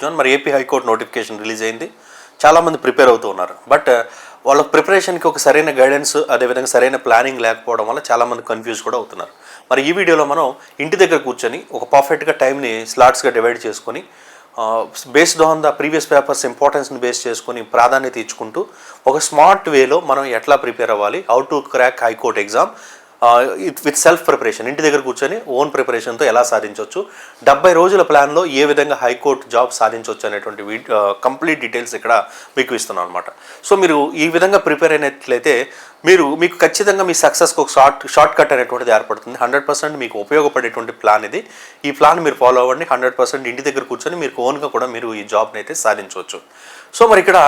Schedule మరి AP high court notification release అయింది. చాలామంది ప్రిపేర్ అవుతూ ఉన్నారు. బట్ uh, వాళ్ళ ప్రిపరేషన్కి ఒక సరైన గైడెన్స్ అదేవిధంగా సరైన ప్లానింగ్ లేకపోవడం వల్ల చాలామంది కన్ఫ్యూజ్ కూడా అవుతున్నారు. మరి ఈ వీడియోలో మనం ఇంటి దగ్గర కూర్చొని ఒక పర్ఫెక్ట్గా టైంని స్లాట్స్గా డివైడ్ చేసుకొని based on the previous papers ఇంపార్టెన్స్ని base చేసుకొని ప్రాధాన్యత ఇచ్చుకుంటూ ఒక స్మార్ట్ వేలో మనం ఎట్లా ప్రిపేర్ అవ్వాలి how to crack high court exam with self preparation ఇంటి దగ్గర కూర్చొని ఓన్ ప్రిపరేషన్తో ఎలా సాధించవచ్చు డెబ్బై రోజుల ప్లాన్లో ఏ విధంగా హైకోర్టు జాబ్ సాధించవచ్చు అనేటువంటి కంప్లీట్ డీటెయిల్స్ ఇక్కడ మీకు ఇస్తున్నాను అనమాట సో మీరు ఈ విధంగా ప్రిపేర్ అయినట్లయితే మీరు మీకు ఖచ్చితంగా మీ సక్సెస్కి ఒక షార్ట్ షార్ట్ కట్ అనేటువంటిది ఏర్పడుతుంది. హండ్రెడ్ పర్సెంట్ మీకు ఉపయోగపడేటువంటి ప్లాన్ ఇది. ఈ ప్లాన్ మీరు ఫాలో అవ్వండి. హండ్రెడ్ పర్సెంట్ ఇంటి దగ్గర కూర్చొని మీరు ఓన్గా కూడా మీరు ఈ జాబ్ని అయితే సాధించవచ్చు సో మరి ఇక్కడ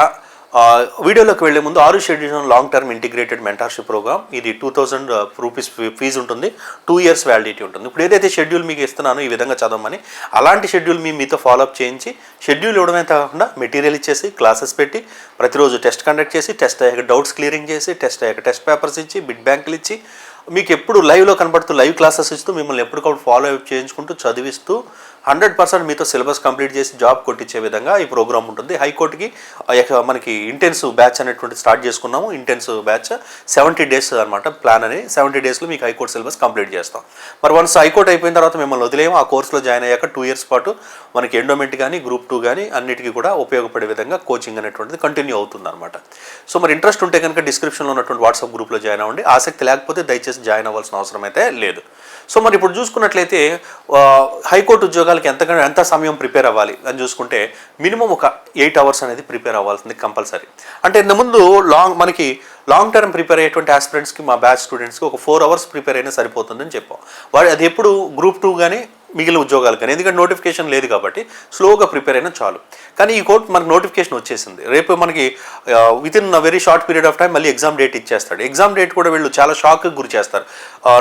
వీడియోలోకి వెళ్ళే ముందు ఆరు schedule long term integrated mentorship programme ఇది టూ థౌసండ్ రూపీస్ ఫీజు ఉంటుంది. టూ ఇయర్స్ వ్యాలిడిటీ ఉంటుంది. ఇప్పుడు ఏదైతే షెడ్యూల్ మీకు ఇస్తున్నానో ఈ విధంగా చదవమని అలాంటి షెడ్యూల్ మీ మీతో ఫాలోఅప్ చేయించి షెడ్యూల్ ఇవ్వడమే కాకుండా మెటీరియల్ ఇచ్చేసి క్లాసెస్ పెట్టి ప్రతిరోజు టెస్ట్ కండక్ట్ చేసి టెస్ట్ అయ్యాక డౌట్స్ క్లియరింగ్ చేసి టెస్ట్ అయ్యాక టెస్ట్ పేపర్స్ ఇచ్చి బిడ్ బ్యాంకులు ఇచ్చి మీకు ఎప్పుడు లైవ్లో కనబడుతూ లైవ్ క్లాసెస్ ఇస్తూ మిమ్మల్ని ఎప్పటికప్పుడు ఫాలో అప్ చేయించుకుంటూ చదివిస్తూ హండ్రెడ్ పర్సెంట్ మీతో సిలబస్ కంప్లీట్ చేసి జాబ్ కొట్టించే విధంగా ఈ ప్రోగ్రామ్ ఉంటుంది. హైకోర్టుకి మనకి ఇంటెన్స్ బ్యాచ్ అనేటువంటి స్టార్ట్ చేసుకున్నాము. ఇంటెన్స్ బ్యాచ్ సెవెంటీ డేస్ అనమాట ప్లాన్ అని సెవెంటీ డేస్లో మీకు హైకోర్టు సిలబస్ కంప్లీట్ చేస్తాం. మరి వన్స్ హైకోర్టు అయిపోయిన తర్వాత మిమ్మల్ని వదిలేము ఆ కోర్సులో జాయిన్ అయ్యాక టూ ఇయర్స్ పాటు మనకి ఎండోమెంట్ కానీ గ్రూప్ టూ కానీ అన్నిటికీ కూడా ఉపయోగపడే విధంగా కోచింగ్ అనేటువంటిది కంటిన్యూ అవుతుంది అనమాట సో మరి ఇంట్రెస్ట్ ఉంటే కనుక డిస్క్రిప్షన్లో ఉన్నటువంటి వాట్సాప్ గ్రూప్లో జాయిన్ అవ్వండి. ఆసక్తి లేకపోతే దయచేసి జాయిన్ అవ్వాల్సిన అవసరం అయితే లేదు. సో మరి ఇప్పుడు చూసుకున్నట్లయితే హైకోర్టు ఉద్యోగాలకి ఎంతగానో ఎంత సమయం ప్రిపేర్ అవ్వాలి అని చూసుకుంటే మినిమం ఒక ఎయిట్ అవర్స్ అనేది ప్రిపేర్ అవ్వాల్సింది కంపల్సరీ. అంటే ఇంతకుముందు ముందు లాంగ్ మనకి లాంగ్ టర్మ్ ప్రిపేర్ అయ్యేటువంటి ఆస్పిరెంట్స్కి మా బ్యాచ్ స్టూడెంట్స్కి ఒక ఫోర్ అవర్స్ ప్రిపేర్ అయినా సరిపోతుందని చెప్పాం. వాడు అది ఎప్పుడు గ్రూప్ టూ కానీ మిగిలిన ఉద్యోగాలు కానీ ఎందుకంటే నోటిఫికేషన్ లేదు కాబట్టి స్లోగా ప్రిపేర్ అయినా చాలు. కానీ ఈ కోర్టు మనకు నోటిఫికేషన్ వచ్చేసింది. రేపు మనకి with in very short period of time మళ్ళీ ఎగ్జామ్ డేట్ ఇచ్చేస్తాడు. ఎగ్జామ్ డేట్ కూడా వీళ్ళు చాలా షాక్ గురి చేస్తారు.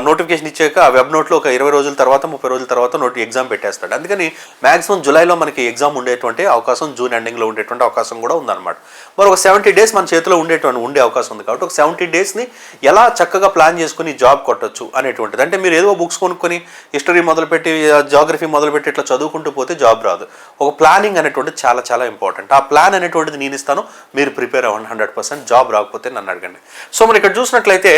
నోటిఫికేషన్ ఇచ్చాక ఆ వెబ్ నోట్లో ఒక ఇరవై రోజుల తర్వాత ముప్పై రోజుల తర్వాత నోటి ఎగ్జామ్ పెట్టేస్తాడు. అందుకని మాక్సిమం జూలైలో మనకి ఎగ్జామ్ ఉండేటువంటి అవకాశం జూన్ ఎండింగ్లో ఉండేటువంటి అవకాశం కూడా ఉందన్నమాట. మరి ఒక సెవెంటీ డేస్ మన చేతిలో ఉండేటువంటి ఉండే అవకాశం ఉంది కాబట్టి ఒక సెవెంటీ డేస్ని ఎలా చక్కగా ప్లాన్ చేసుకుని జాబ్ కొట్టొచ్చు అనేటువంటిది. అంటే మీరు ఏదో బుక్స్ కొనుక్కొని హిస్టరీ మొదలుపెట్టి జాగ్రఫీ మొదలుపెట్టి ఇట్లా చదువుకుంటూ పోతే జాబ్ రాదు. ఒక ప్లానింగ్ అనేటువంటిది చాలా చాలా ఇంపార్టెంట్ ఆ ప్లాన్ అనేటువంటిది నేను ఇస్తాను మీరు ప్రిపేర్ అవ్వండి హండ్రెడ్ పర్సెంట్ జాబ్ రాకపోతే నన్ను అడగండి. సో మరి ఇక్కడ చూసినట్లయితే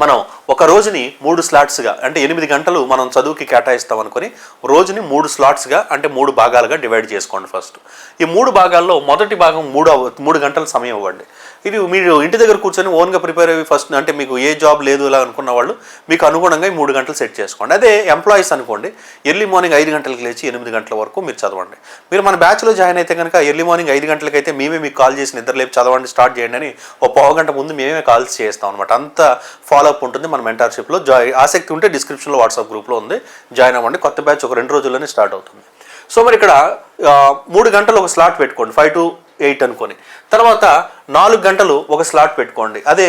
మనం ఒక రోజుని మూడు స్లాట్స్గా అంటే ఎనిమిది గంటలు మనం చదువుకి కేటాయిస్తాం అనుకుని రోజుని మూడు స్లాట్స్గా అంటే మూడు భాగాలుగా డివైడ్ చేసుకోండి ఫస్ట్ ఈ మూడు భాగాల్లో మొదటి భాగం మూడు మూడు గంటల సమయం ఇవ్వండి. ఇది మీరు ఇంటి దగ్గర కూర్చొని ఓన్గా ప్రిపేర్ అయ్యి ఫస్ట్ అంటే మీకు ఏ జాబ్ లేదు ఇలా అనుకున్న వాళ్ళు మీకు అనుగుణంగా ఈ మూడు గంటలు సెట్ చేసుకోండి. అదే ఎంప్లాయీస్ అనుకోండి ఎర్లీ మార్నింగ్ ఐదు గంటలకు లేచి ఎనిమిది గంటల వరకు మీరు చదవండి. మీరు మన బ్యాచ్లో జాయిన్ అయితే కనుక ఎర్లీ మార్నింగ్ ఐదు గంటలకైతే మేమే మీకు కాల్ చేసి నిద్ర లేపు చదవండి స్టార్ట్ చేయండి అని ఒక పావు గంట ముందు మేమే కాల్స్ చేస్తాం అనమాట అంత ఫాలోఅప్ ఉంటుంది మన మెంటర్షిప్లో జాయి ఆసక్తి ఉంటే డిస్క్రిప్షన్లో వాట్సాప్ గ్రూప్లో ఉంది. జాయిన్ అవ్వండి. కొత్త బ్యాచ్ ఒక రెండు రోజుల్లోనే స్టార్ట్ అవుతుంది. సో మరి ఇక్కడ మూడు గంటలు ఒక స్లాట్ పెట్టుకోండి. ఫైవ్ టు ఎయిట్ అనుకొని. తర్వాత నాలుగు గంటలు ఒక స్లాట్ పెట్టుకోండి. అదే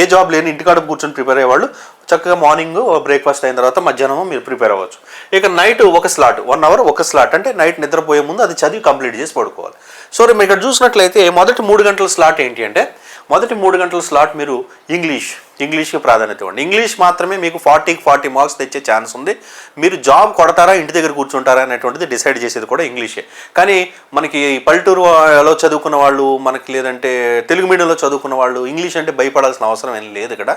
ఏ జాబ్ లేని ఇంటికాడ కూర్చొని ప్రిపేర్ అయ్యేవాళ్ళు చక్కగా మార్నింగ్ బ్రేక్ఫాస్ట్ అయిన తర్వాత మధ్యాహ్నం మీరు ప్రిపేర్ అవ్వచ్చు. ఇక నైట్ ఒక స్లాట్ వన్ అవర్ ఒక స్లాట్ అంటే నైట్ నిద్రపోయే ముందు అది చదివి కంప్లీట్ చేసి పడుకోవాలి. సో మీరు ఇక్కడ చూసినట్లయితే మొదటి మూడు గంటల స్లాట్ ఏంటి అంటే మొదటి మూడు గంటల స్లాట్ మీరు ఇంగ్లీష్ ఇంగ్లీష్కి ప్రాధాన్యత ఇవ్వండి. ఇంగ్లీష్ మాత్రమే మీకు ఫార్టీకి ఫార్టీ మార్క్స్ తెచ్చే ఛాన్స్ ఉంది. మీరు జాబ్ కొడతారా ఇంటి దగ్గర కూర్చుంటారా అనేటువంటిది డిసైడ్ చేసేది కూడా ఇంగ్లీషే. కానీ మనకి పల్లెటూరులో చదువుకున్న వాళ్ళు మనకి లేదంటే తెలుగు మీడియంలో చదువుకున్న వాళ్ళు ఇంగ్లీష్ అంటే భయపడాల్సిన అవసరం ఏం లేదు ఇక్కడ.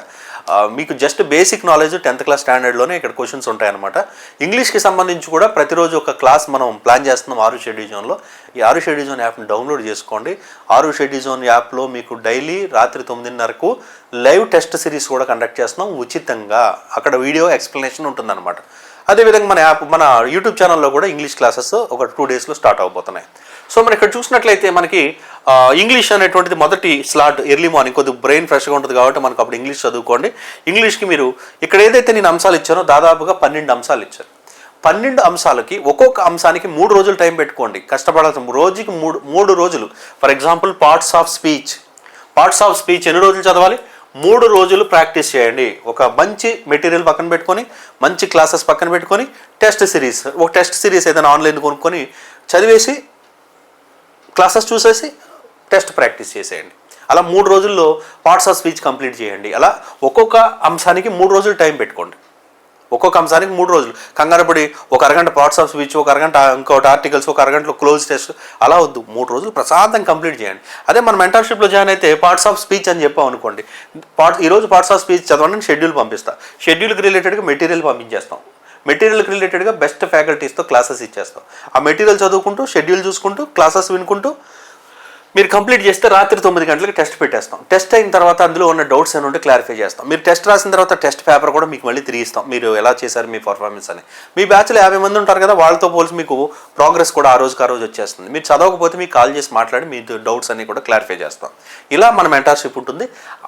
మీకు just basic knowledge tenth class స్టాండర్డ్లోనే ఇక్కడ క్వశ్చన్స్ ఉంటాయన్నమాట. ఇంగ్లీష్కి సంబంధించి కూడా ప్రతిరోజు ఒక క్లాస్ మనం ప్లాన్ చేస్తున్నాం ఆరు షెడ్యూల్ జోన్లో ఈ ఆరు షెడ్యూల్ జోన్ యాప్ని డౌన్లోడ్ చేసుకోండి. ఆరు షెడ్యూల్ జోన్ యాప్లో మీకు డైలీ రాత్రి తొమ్మిదిన్నరకు లైవ్ టెస్ట్ సిరీస్ కూడా కండక్ట్ చేస్తున్నాం ఉచితంగా. అక్కడ వీడియో ఎక్స్ప్లెనేషన్ ఉంటుందన్నమాట. అదేవిధంగా మన యాప్ మన యూట్యూబ్ ఛానల్లో కూడా ఇంగ్లీష్ క్లాసెస్ ఒక టూ డేస్లో స్టార్ట్ అవబోతున్నాయి. సో మనం ఇక్కడ చూసినట్లయితే మనకి ఇంగ్లీష్ అనేటువంటిది మొదటి స్లాట్ ఎర్లీ మార్నింగ్ కొద్దిగా బ్రెయిన్ ఫ్రెష్గా ఉంటుంది కాబట్టి మనకు అప్పుడు ఇంగ్లీష్ చదువుకోండి. ఇంగ్లీష్కి మీరు ఇక్కడ ఏదైతే నేను అంశాలు ఇచ్చానో దాదాపుగా పన్నెండు అంశాలు ఇచ్చాను. పన్నెండు అంశాలకి ఒక్కొక్క అంశానికి మూడు రోజులు టైం పెట్టుకోండి. కష్టపడాల్సిన రోజుకి మూడు మూడు రోజులు. For example parts of speech parts of speech ఎన్ని రోజులు చదవాలి? మూడు రోజులు ప్రాక్టీస్ చేయండి. ఒక మంచి మెటీరియల్ పక్కన పెట్టుకొని మంచి క్లాసెస్ పక్కన పెట్టుకొని టెస్ట్ సిరీస్ ఒక టెస్ట్ సిరీస్ ఏదైనా ఆన్లైన్ కొనుక్కొని చదివేసి క్లాసెస్ చూసేసి టెస్ట్ ప్రాక్టీస్ చేసేయండి. అలా మూడు రోజుల్లో పార్ట్స్ ఆఫ్ స్పీచ్ కంప్లీట్ చేయండి. అలా ఒక్కొక్క అంశానికి మూడు రోజులు టైం పెట్టుకోండి. ఒక్కొక్క అంశానికి మూడు రోజులు. కంగారపడి ఒక అరగంట పార్ట్స్ ఆఫ్ స్పీచ్ ఒక అరగంట ఇంకోటి ఆర్టికల్స్ ఒక అరగంటలో క్లోజ్ టెస్ట్ అలా వద్దు. మూడు రోజులు ప్రశాంతంగా కంప్లీట్ చేయండి. అదే మన మెంటర్షిప్లో జాయిన్ అయితే పార్ట్స్ ఆఫ్ స్పీచ్ అని చెప్పాం అనుకోండి. పార్ట్ ఈరోజు పార్ట్స్ ఆఫ్ స్పీచ్ చదవండి షెడ్యూల్ పంపిస్తా. షెడ్యూల్కి రిలేటెడ్గా మెటీరియల్ పంపించేస్తాం. మెటీరియల్కి రిలేటెడ్గా బెస్ట్ ఫ్యాకల్టీస్తో క్లాసెస్ ఇచ్చేస్తాం. ఆ మెటీరియల్ చదువుకుంటూ షెడ్యూల్ చూసుకుంటూ క్లాసెస్ వినుకుంటూ మీరు కంప్లీట్ చేస్తే రాత్రి తొమ్మిది గంటలకు టెస్ట్ పెట్టేస్తాం. టెస్ట్ అయిన తర్వాత అందులో ఉన్న డౌట్స్ అని ఉంటే క్లారిఫై చేస్తాం. మీరు టెస్ట్ రాసిన తర్వాత టెస్ట్ పేపర్ కూడా మీకు మళ్ళీ తిరిగి ఇస్తాం. మీరు ఎలా చేశారు మీ పర్ఫార్మెన్స్ అని. మీ బ్యాచ్లో యాభై మంది ఉంటారు కదా వాళ్ళతో పోల్చి మీకు ప్రోగ్రెస్ కూడా ఆ రోజుకి ఆ రోజు వచ్చేస్తుంది. మీరు చదవకపోతే మీకు కాల్ చేసి మాట్లాడి మీ డౌట్స్ అన్ని కూడా క్లారిఫై చేస్తాం. ఇలా మన మెంటర్షిప్ ఉంటుంది.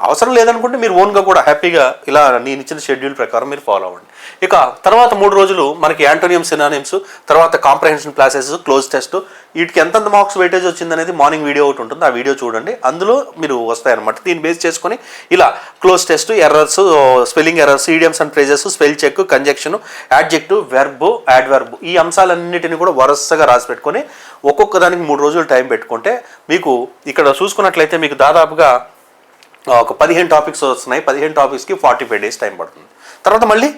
అవసరం లేదనుకుంటే మీరు ఓన్గా కూడా హ్యాపీగా ఇలా నేను ఇచ్చిన షెడ్యూల్ ప్రకారం మీరు ఫాలో అవ్వండి. ఇక తర్వాత మూడు రోజులు మనకి యాంటోనియం సినానిమ్స్ తర్వాత కాంప్రహెన్షన్ క్లాసెస్ క్లోజ్ టెస్ట్ వీటికి ఎంతెంత మార్క్స్ వెయిటేజ్ వచ్చింది అనేది మార్నింగ్ వీడియో ఒకటి ఉంటుంది ఆ వీడియో చూడండి. అందులో మీరు వస్తాయన్నమాట. దీన్ని బేస్ చేసుకొని ఇలా cloze test errors spelling errors idioms and phrases spell check conjunction adjective verb adverb ఈ అంశాలన్నిటిని కూడా వరుసగా రాసి పెట్టుకొని ఒక్కొక్క దానికి మూడు రోజులు టైం పెట్టుకుంటే మీకు ఇక్కడ చూసుకున్నట్లయితే మీకు దాదాపుగా ఒక పదిహేను టాపిక్స్ వస్తున్నాయి. పదిహేను టాపిక్స్కి ఫార్టీ ఫైవ్ డేస్ టైం పడుతుంది. తర్వాత మళ్ళీ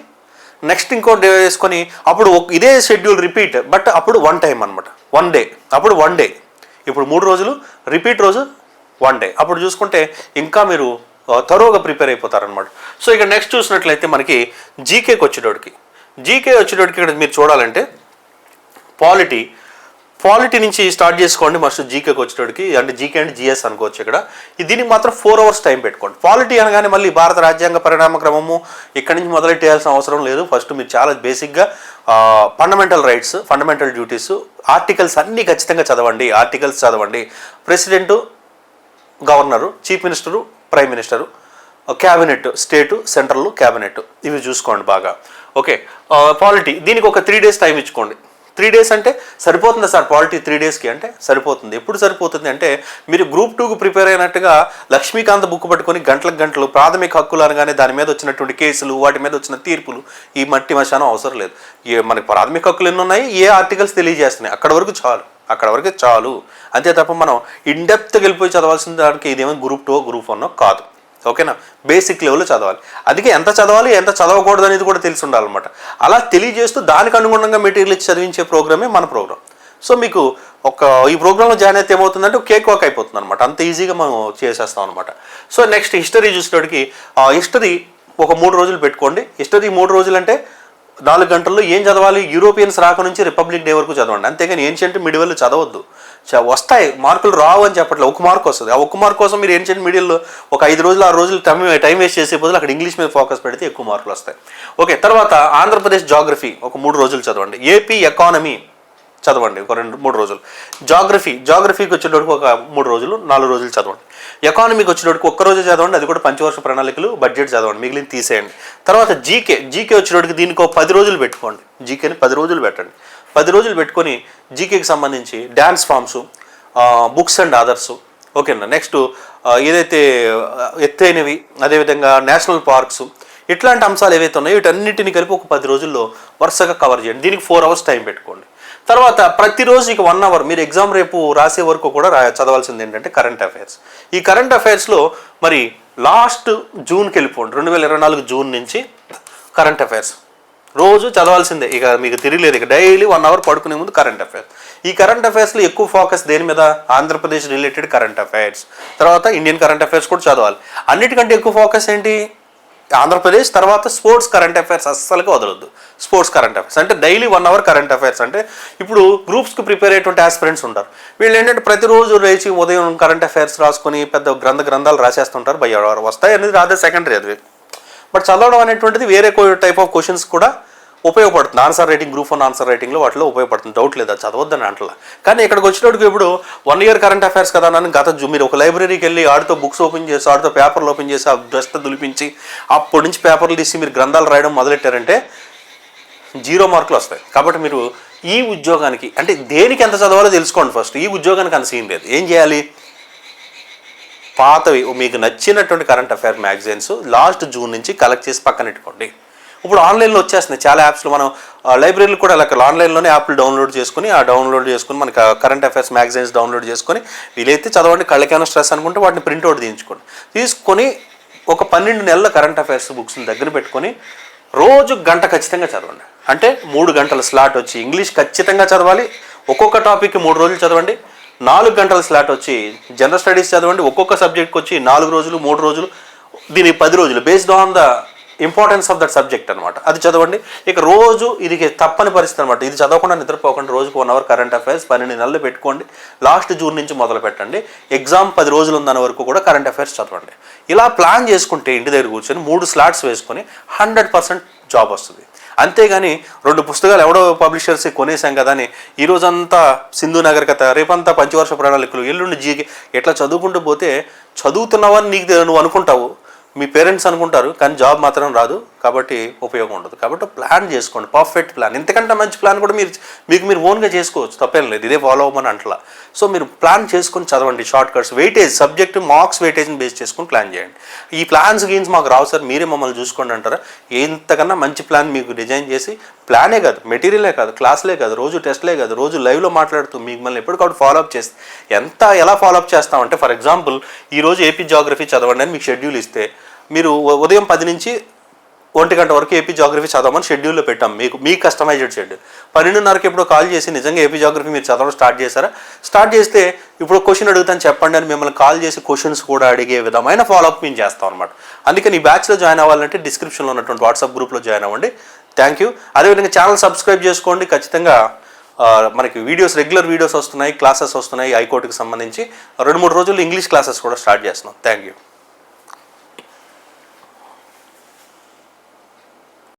నెక్స్ట్ ఇంకో డే వేసుకొని అప్పుడు ఇదే షెడ్యూల్ రిపీట్ బట్ అప్పుడు వన్ టైం అనమాట వన్ డే. అప్పుడు వన్ డే. ఇప్పుడు మూడు రోజులు రిపీట్ రోజు వన్ డే అప్పుడు చూసుకుంటే ఇంకా మీరు తరోగా ప్రిపేర్ అయిపోతారనమాట సో ఇక నెక్స్ట్ చూసినట్లయితే మనకి జీకేకి వచ్చేటోడికి. జీకే వచ్చేటోడికి ఇక్కడ మీరు చూడాలంటే పాలిటీ పాలిటీ నుంచి స్టార్ట్ చేసుకోండి. మస్ట్ జీకేకి వచ్చేటోడికి అంటే జీకే అండ్ జిఎస్ అనుకోవచ్చు ఇక్కడ. దీనికి మాత్రం ఫోర్ అవర్స్ టైం పెట్టుకోండి. పాలిటీ అనగానే మళ్ళీ భారత రాజ్యాంగ పరిణామ క్రమము ఇక్కడి నుంచి మొదలెట్టేయాల్సిన అవసరం లేదు. ఫస్ట్ మీరు చాలా బేసిక్గా fundamental rights fundamental duties articles అన్నీ ఖచ్చితంగా చదవండి. ఆర్టికల్స్ చదవండి. President governor chief minister prime minister cabinet state central cabinet ఇవి చూసుకోండి బాగా. ఓకే పాలిటీ దీనికి ఒక త్రీ డేస్ టైం ఇచ్చుకోండి. త్రీ డేస్ అంటే సరిపోతుందా సార్? పాలిటీ త్రీ డేస్కి అంటే సరిపోతుంది. ఎప్పుడు సరిపోతుంది అంటే మీరు గ్రూప్ టూకు ప్రిపేర్ అయినట్టుగా లక్ష్మీకాంత్ బుక్ పట్టుకొని గంటలకు గంటలు ప్రాథమిక హక్కులు అనగానే దాని మీద వచ్చినటువంటి కేసులు వాటి మీద వచ్చిన తీర్పులు ఈ మట్టి మశానం అవసరం లేదు. ఏ మనకి ప్రాథమిక హక్కులు ఎన్ని ఉన్నాయి? ఏ ఆర్టికల్స్ తెలియజేస్తున్నాయి? అక్కడ వరకు చాలు. అక్కడ వరకు చాలు. అంతే తప్ప మనం ఇన్డెప్త్ వెళ్ళిపోయి చదవాల్సిన దానికి ఇదేమో గ్రూప్ టూ గ్రూప్ వన్ కాదు. ఓకేనా? బేసిక్ లెవెల్లో చదవాలి. అందుకే ఎంత చదవాలి ఎంత చదవకూడదు అనేది కూడా తెలిసి ఉండాలన్నమాట. అలా తెలియజేస్తూ దానికి అనుగుణంగా మెటీరియల్ ఇచ్చి చదివించే ప్రోగ్రామే మన ప్రోగ్రామ్ సో మీకు ఒక ఈ ప్రోగ్రాంలో జాయిన్ అయితే ఏమవుతుందంటే కేక్ వాక్ అయిపోతుంది అనమాట అంత ఈజీగా మనం చేసేస్తాం అనమాట సో నెక్స్ట్ హిస్టరీ చూసేటోడికి హిస్టరీ ఒక మూడు రోజులు పెట్టుకోండి. హిస్టరీ మూడు రోజులు అంటే నాలుగు గంటల్లో ఏం చదవాలి? యూరోపియన్స్ రాక నుంచి రిపబ్లిక్ డే వరకు చదవండి. అంతేగాని ఏన్షియంట్ మిడివల్ చదవద్దు. చ- వస్తాయి. మార్కులు రావు అని చెప్పట్లేదు ఒక మార్క్ వస్తుంది. ఆ ఒక్క మార్క్ కోసం మీరు ఏన్షియంట్ మిడిల్లో ఒక ఐదు రోజులు ఆరు రోజులు టైం టైం వేస్ట్ చేసే బదులు అక్కడ ఇంగ్లీష్ మీద ఫోకస్ పెడితే ఎక్కువ మార్కులు వస్తాయి. ఓకే తర్వాత ఆంధ్రప్రదేశ్ జాగ్రఫీ ఒక మూడు రోజులు చదవండి. AP economy. చదవండి ఒక రెండు మూడు రోజులు. జాగ్రఫీ జాగ్రఫీకి వచ్చేటోడికి ఒక మూడు రోజులు నాలుగు రోజులు చదవండి. ఎకానమీకి వచ్చేటోడికి ఒక్క రోజు చదవండి అది కూడా పంచవర్ష ప్రణాళికలు బడ్జెట్ చదవండి మిగిలిన తీసేయండి. తర్వాత జీకే జీకే వచ్చేటోడికి దీనికి ఒక పది రోజులు పెట్టుకోండి. జీకేని పది రోజులు పెట్టండి. పది రోజులు పెట్టుకొని జీకేకి సంబంధించి dance forms books and others ఓకేనా నెక్స్ట్ ఏదైతే ఎత్తైనవి అదేవిధంగా నేషనల్ పార్క్స్ ఇట్లాంటి అంశాలు ఏవైతే ఉన్నాయో వీటన్నిటిని కలిపి ఒక పది రోజుల్లో వరుసగా కవర్ చేయండి. దీనికి ఫోర్ అవర్స్ టైం పెట్టుకోండి. తర్వాత ప్రతిరోజు ఇక వన్ అవర్ మీరు ఎగ్జామ్ రేపు రాసే వరకు కూడా రా చదవాల్సింది ఏంటంటే కరెంట్ అఫైర్స్ ఈ కరెంట్ అఫైర్స్లో మరి లాస్ట్ జూన్కి వెళ్ళిపోండి. రెండు వేల ఇరవై నాలుగు జూన్ నుంచి కరెంట్ అఫైర్స్ రోజు చదవాల్సిందే. ఇక మీకు తిరిగిలేదు ఇక డైలీ వన్ అవర్ పడుకునే ముందు కరెంట్ అఫైర్స్ ఈ కరెంట్ అఫైర్స్లో ఎక్కువ ఫోకస్ దేని మీద? ఆంధ్రప్రదేశ్ రిలేటెడ్ కరెంట్ అఫైర్స్ తర్వాత ఇండియన్ కరెంట్ అఫైర్స్ కూడా చదవాలి. అన్నిటికంటే ఎక్కువ ఫోకస్ ఏంటి? ఆంధ్రప్రదేశ్ తర్వాత స్పోర్ట్స్ కరెంట్ అఫైర్స్ అస్సలుగా వదలొద్దు. Sports current affairs. అంటే daily one hour current affairs. అంటే ఇప్పుడు గ్రూప్స్కి ప్రిపేర్ అయ్యేటువంటి ఆస్పిరెంట్స్ ఉంటారు. వీళ్ళు ఏంటంటే ప్రతిరోజు లేచి ఉదయం కరెంట్ అఫైర్స్ రాసుకొని పెద్ద గ్రంథ గ్రంథాలు రాసేస్తుంటారు. బై వస్తాయి అనేది రాదే సెకండరీ అది. బట్ చదవడం అనేటువంటిది వేరే టైప్ ఆఫ్ క్వశ్చన్స్ కూడా ఉపయోగపడుతుంది. Answer writing group one answer రైటింగ్లో వాటిలో ఉపయోగపడుతుంది. డౌట్ లేదా చదవద్దని అంటలా. కానీ ఇక్కడికి వచ్చినప్పుడు ఇప్పుడు వన్ ఇయర్ కరెంట్ అఫైర్స్ కదా అని గత మీరు ఒక లైబ్రరీకి వెళ్ళి ఆడితో బుక్స్ ఓపెన్ చేసి ఆడితో పేపర్లు ఓపెన్ చేసి ఆ డస్ట్ దులిపించి అప్పటి నుంచి పేపర్లు తీసి మీరు గ్రంథాలు రాయడం మొదలెట్టారంటే జీరో మార్కులు వస్తాయి. కాబట్టి మీరు ఈ ఉద్యోగానికి అంటే దేనికి ఎంత చదవాలో తెలుసుకోండి ఫస్ట్ ఈ ఉద్యోగానికి అంత సీన్ లేదు. ఏం చేయాలి? పాతవి మీకు నచ్చినటువంటి current affair magazines last June నుంచి కలెక్ట్ చేసి పక్కన పెట్టుకోండి. ఇప్పుడు ఆన్లైన్లో వచ్చేస్తున్నాయి. చాలా యాప్స్లో మనం లైబ్రరీలు కూడా అలా ఆన్లైన్లోనే యాప్లు డౌన్లోడ్ చేసుకుని ఆ డౌన్లోడ్ చేసుకుని మనకి కరెంట్ అఫైర్స్ మ్యాగజైన్స్ డౌన్లోడ్ చేసుకొని వీలైతే చదవండి. కళ్ళకైనా స్ట్రెస్ అనుకుంటే వాటిని ప్రింట్అవుట్ తీయించుకోండి. తీసుకొని ఒక పన్నెండు నెలల కరెంట్ అఫైర్స్ బుక్స్ని దగ్గర పెట్టుకొని రోజు గంట ఖచ్చితంగా చదవండి. అంటే మూడు గంటల స్లాట్ వచ్చి ఇంగ్లీష్ ఖచ్చితంగా చదవాలి. ఒక్కొక్క టాపిక్కి మూడు రోజులు చదవండి. నాలుగు గంటల స్లాట్ వచ్చి జనరల్ స్టడీస్ చదవండి. ఒక్కొక్క సబ్జెక్ట్కి వచ్చి నాలుగు రోజులు మూడు రోజులు దీనికి పది రోజులు. Based on the importance of that subject అనమాట అది చదవండి. ఇక రోజు ఇది తప్పని పరిస్థితి అనమాట ఇది చదవకుండా నిద్రపోకుండా రోజుకు వన్ అవర్ కరెంట్ అఫైర్స్ పన్నెండు నెలలు పెట్టుకోండి లాస్ట్ జూన్ నుంచి మొదలు పెట్టండి ఎగ్జామ్ పది రోజులు ఉందన్న వరకు కూడా కరెంట్ అఫైర్స్ చదవండి. ఇలా ప్లాన్ చేసుకుంటే ఇంటి దగ్గర కూర్చొని మూడు స్లాట్స్ వేసుకొని హండ్రెడ్ పర్సెంట్ జాబ్ వస్తుంది. అంతేగాని రెండు పుస్తకాలు ఎవడో పబ్లిషర్స్ కొనేసాం కదా అని ఈ రోజంతా సింధు నగర్ కథ రేపంతా పంచవర్ష ప్రణాళికలు ఎల్లుండి జీకి ఎట్లా చదువుకుంటూ పోతే చదువుతున్నావని నీకు నువ్వు అనుకుంటావు. మీ పేరెంట్స్ అనుకుంటారు కానీ జాబ్ మాత్రం రాదు కాబట్టి ఉపయోగం ఉండదు. కాబట్టి ప్లాన్ చేసుకోండి పర్ఫెక్ట్ ప్లాన్. ఇంతకంటే మంచి ప్లాన్ కూడా మీరు మీకు మీరు ఓన్గా చేసుకోవచ్చు తప్పేం లేదు ఇదే ఫాలో అవ్వమని అంటలా. సో మీరు ప్లాన్ చేసుకొని చదవండి short cuts weightage subject marks వెయిటేజ్ని base చేసుకొని ప్లాన్ చేయండి. ఈ ప్లాన్స్ గీన్స్ మాకు రావు సార్ మీరే మమ్మల్ని చూసుకోండి అంటారా? ఎంతకన్నా మంచి ప్లాన్ మీకు డిజైన్ చేసి ప్లానే కాదు మెటీరియలే కాదు క్లాస్లే కాదు రోజు టెస్ట్లే కాదు రోజు లైవ్లో మాట్లాడుతూ మీకు మళ్ళీ ఎప్పటికప్పుడు ఫాలోఅప్ చేస్తే. ఎంత ఎలా ఫాలోఅప్ చేస్తామంటే ఫర్ ఎగ్జాంపుల్ ఈరోజు ఏపీ జాగ్రఫీ చదవండి అని మీకు షెడ్యూల్ ఇస్తే మీరు ఉదయం పది నుంచి ఒంటి గంట వరకు ఏపీ జాగ్రఫీ చదవమని షెడ్యూల్లో పెట్టాం. మీకు మీ కస్టమైజ్డ్ షెడ్యూల్. పన్నెండున్నరకి ఎప్పుడో కాల్ చేసి నిజంగా ఏపీ జాగ్రఫీ మీరు చదవడం స్టార్ట్ చేశారా? స్టార్ట్ చేస్తే ఇప్పుడు క్వశ్చన్ అడుగుతాను చెప్పండి అని మిమ్మల్ని కాల్ చేసి క్వశ్చన్స్ కూడా అడిగే విధమైన ఫాలోఅప్ మేము చేస్తాం అనమాట అందుకని ఈ బ్యాచ్లో జాయిన్ అవ్వాలంటే డిస్క్రిప్షన్లో ఉన్నటువంటి వాట్సాప్ గ్రూప్లో జాయిన్ అవ్వండి. థ్యాంక్ యూ అదేవిధంగా ఛానల్ సబ్స్క్రైబ్ చేసుకోండి. ఖచ్చితంగా మనకి వీడియోస్ రెగ్యులర్ వీడియోస్ వస్తున్నాయి క్లాసెస్ వస్తున్నాయి హైకోర్టుకి సంబంధించి. రెండు మూడు రోజుల్లో ఇంగ్లీష్ క్లాసెస్ కూడా స్టార్ట్ చేస్తున్నాం. Thank you